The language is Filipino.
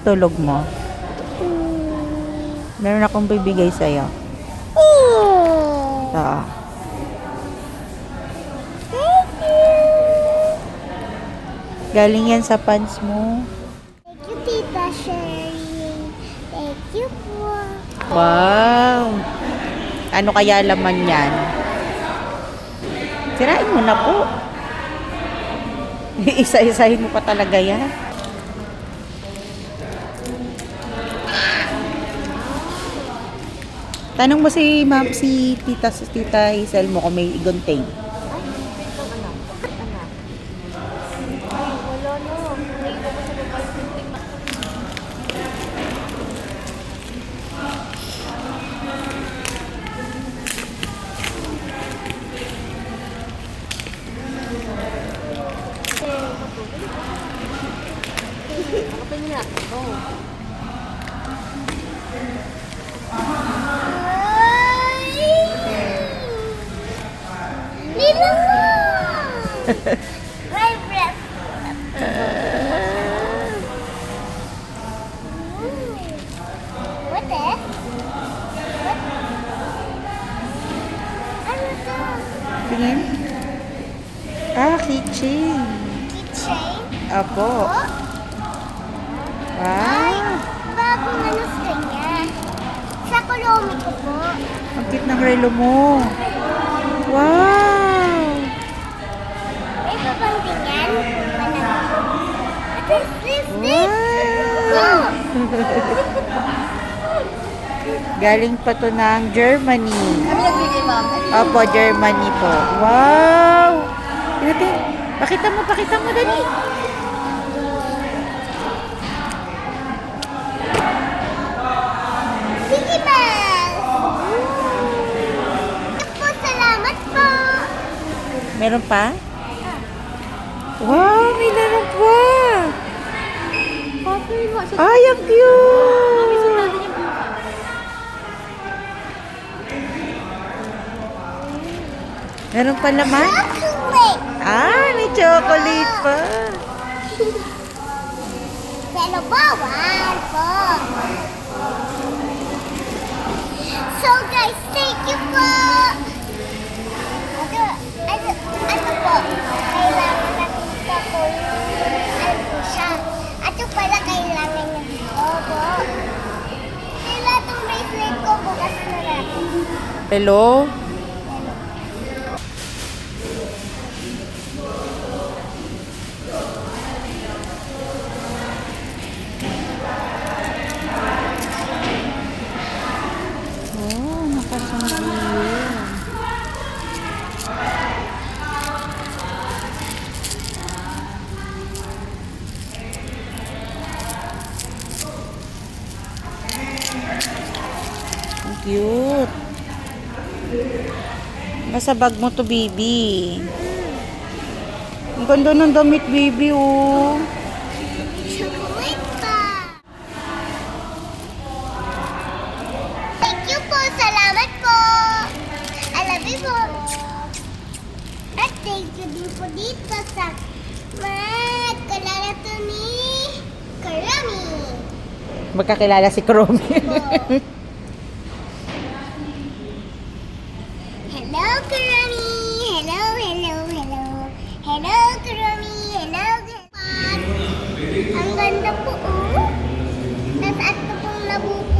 tulog mo? Meron akong bibigay sa'yo. Oh. Ito. Thank you. Galing yan sa pants mo. Thank you, Tita Sherry. Thank you po. Wow! Ano kaya laman yan? Sirain mo na po. Isa-isahin mo pa talaga yan. Tanong mo si ma'am, si tita, si tita Hazel mo kung may igunting. Lila My breath. What the? What? Ano to? Tingin. Ah, kitchen. Keychain? Apo. Ay, Wow. bagong ano sa kanya. Sa Kulomi ko po. Ang cute ng relo mo. Wow! What is this? This? Wow! Galing pa to ng Germany. Kami nagbigay, ma'am. Opo, Germany po. Wow! Tingnan, pakita mo, pakita mo, dali. Sige, ma'am. Po, salamat po. Meron pa? Wow, may meron pa. Ay, ang cute! Meron pa laman? Ah, may chocolate pa. Pero bawal po. So guys, thank you po. Hello? Oh, nakasanggiyo. Ang cute. Nasa bag mo to, baby. Ang ganda ng damit, baby, oh. Thank you po. Salamat po. I love you po. At thank you din po dito sa magkalala to ni Karami. Magkakilala si Chromie. Po. Thank you.